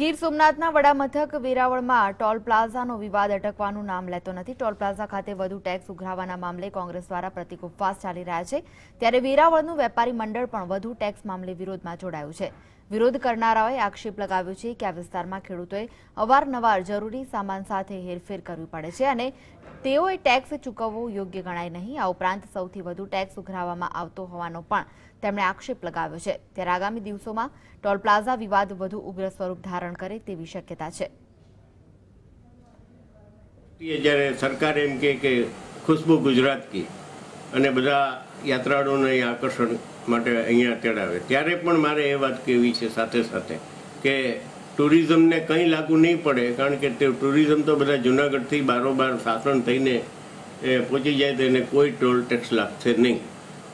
Gir સોમનાથના વડામથક વેરાવળમાં toll પ્લાઝાનો વિવાદ અટકવાનું નામ લેતો નથી. ટોલ પ્લાઝા ખાતે વધુ ટેક્સ ઉઘરાવવાના મામલે કોંગ્રેસ દ્વારા પ્રતિક ઉપવાસ ચાલી રહ્યા છે. ત્યારે વેરાવળનું વેપારી મંડળ પણ વધુ ટેક્સ મામલે વિરોધમાં જોડાયું છે. વિરોધ કરનારાઓએ આક્ષેપ લગાવ્યો છે કે આ વિસ્તારમાં ખેડૂતોએ અવારનવાર જરૂરી સામાન સાથે હેરફેર કરવી પડે છે અને તેઓએ ટેક્સ ચૂકવવો યોગ્ય ગણાય નહીં. આ ઉપરાંત સૌથી વધુ ટેક્સ ઉઘરાવવામાં આવતો હોવાનો પણ તેમણે આક્ષેપ લગાવ્યો છે. ત્યારે આગામી દિવસોમાં ટોલ પ્લાઝા વિવાદ વધુ ઉગ્ર સ્વરૂપ ધારણ કરે તેવી શક્યતા છે. જ્યારે સરકાર એમ કે ખુશ્બુ ગુજરાત કી. અને બધા યાત્રાળુઓને આકર્ષણ માટે અહીંયા તેડાવે ત્યારે પણ મારે એ વાત કહેવી છે સાથે સાથે કે ટુરિઝમને કંઈ લાગુ નહીં પડે, કારણ કે તે ટુરિઝમ તો બધા જુનાગઢથી બારોબાર શાસન થઈને એ પહોંચી જાય તો એને કોઈ ટોલ ટેક્સ લાગશે નહીં.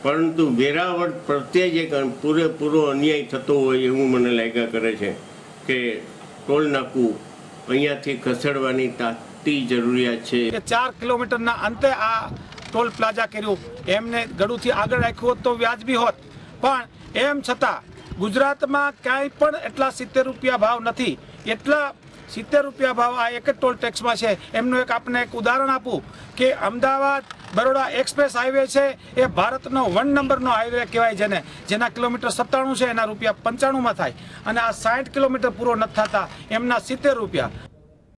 પરંતુ વેરાવળ પ્રત્યે જે પૂરેપૂરો અન્યાય થતો હોય એવું મને લાગ્યા કરે છે કે ટોલ નાકું અહીંયાથી ખસેડવાની તાતી જરૂરિયાત છે. ચાર કિલોમીટરના અંતે આ ટોલ પ્લાઝા કર્યું. એમને ગળુથી આગળ રાખ્યું હોત તો વ્યાજબી હોત. પણ એમ છતાં ગુજરાતમાં ક્યાંય પણ એટલા સિત્તેર રૂપિયા ભાવ નથી. એટલા સિત્તેર રૂપિયા ભાવ આ એક જ ટોલ ટેક્સમાં છે. એમનું એક આપને એક ઉદાહરણ આપું કે અમદાવાદ બરોડા એક્સપ્રેસ હાઈવે છે. એ ભારતનો વન નંબરનો હાઈવે કહેવાય જેને. જેના કિલોમીટર સત્તાણું છે, એના રૂપિયા પંચાણુંમાં થાય. અને આ સાઠ કિલોમીટર પૂરો નથી થતા. એમના સિત્તેર રૂપિયા.